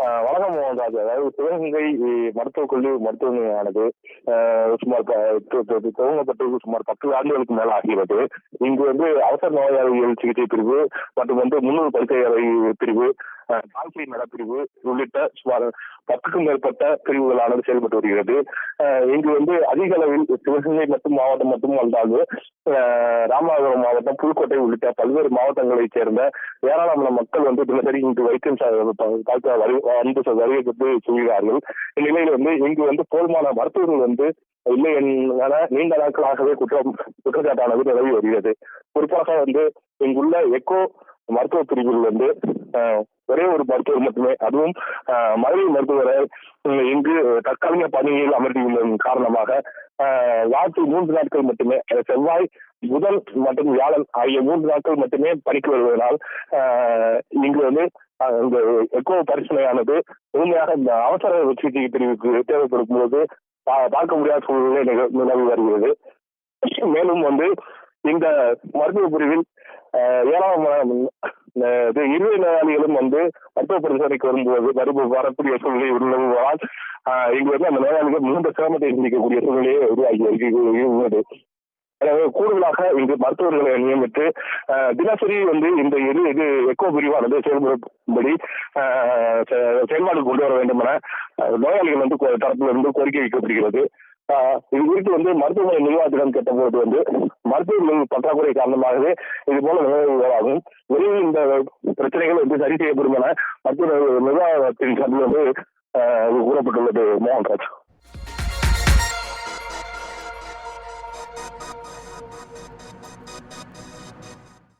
ஆஹ் வணக்கம் மோகன்ராஜ் அதாவது சிவகங்கை மருத்துவக் கல்லூரி மருத்துவமனையானது ஆஹ், சுமார் துவங்கப்பட்டு சுமார் பத்து ஆண்டுகளுக்கு மேல ஆகிறது இங்கு வந்து அவசர நோயாளிகள் சிகிச்சை பிரிவு மற்றும் வந்து முன்னூறு படுக்கை பிரிவு ஆஹ், நடப்பிரிவு நலப்பிரிவு உள்ளிட்ட சுமார் பத்துக்கும் மேற்பட்ட பிரிவுகளானது செயல்பட்டு வருகிறது. இங்கு வந்து அதிக அளவில் சிவகங்கை மற்றும் மாவட்டம் மட்டும் வந்தாலும் ராமநாதபுரம் மாவட்டம் புதுக்கோட்டை உள்ளிட்ட பல்வேறு மாவட்டங்களைச் சேர்ந்த ஏராளமான மக்கள் வந்து தினசரி இங்கு வைத்தியம் ச- ப- பார்க்க வந்து இந்நிலையில் வந்து இங்கு வந்து போதுமான மருத்துவர்கள் வந்து இல்லை என நீண்ட நாட்களாகவே குற்றம் குற்றச்சாட்டானது நிலவி வருகிறது. குறிப்பாக வந்து இங்குள்ள எக்கோ மருத்துவ பிரிவில் வந்து ஆஹ், ஒரே ஒரு மருத்துவர் மட்டுமே அதுவும் ஆஹ், மருத்துவரை இங்கு தற்காலிக பணியில் அமர்த்தியுள்ளதன் காரணமாக ஆஹ், வாரத்தில் மூன்று நாட்கள் மட்டுமே செவ்வாய் புதன் மற்றும் வியாழன் ஆகிய மூன்று நாட்கள் மட்டுமே பணிக்கு வருவதனால் ஆஹ், இங்கு வந்து இந்த எக்கோ பரிசீலனையானது முழுமையாக இந்த அவசர சிகிச்சை பிரிவுக்கு தேவைப்படும் போது பா- பார்க்க முடியாத சூழ்நிலை நிக- நிலவி வருகிறது. மேலும் வந்து இந்த மருத்துவ பிரிவில் ஏராளமான இது இருவை நோயாளிகளும் வந்து மருத்துவ பரிசோதனைக்கு வரும்போது வரும் வரக்கூடிய சூழ்நிலை உள்ளதால் ஆஹ், இங்கு வந்து அந்த நோயாளிகள் மிகுந்த சிரமத்தை சந்திக்கக்கூடிய சூழ்நிலையை உருவாகி உள்ளது எனவே கூடுதலாக இங்கு மருத்துவர்களை நியமித்து ஆஹ், தினசரி வந்து இந்த இது இது எக்கோ பிரிவானது செயல்படும்படி ஆஹ், செ- செயல்பாடு கொண்டு வர வேண்டும் என நோயாளிகள் வந்து கோ- தரப்பிலிருந்து கோரிக்கை வைக்கப்படுகிறது. இது குறித்து வந்து மருத்துவமனை நிர்வாகத்திடம் கேட்டபோது வந்து மருத்துவமனை பற்றாக்குறை காரணமாகவே இது போல நிகழ்வுகளாகும் விரைவில் இந்த பிரச்சனைகள் வந்து சரி செய்யப்படும் என மருத்துவ நிர்வாகத்தின் சார்பில் வந்து ஆஹ், கூறப்பட்டுள்ளது மோகன்ராஜ்.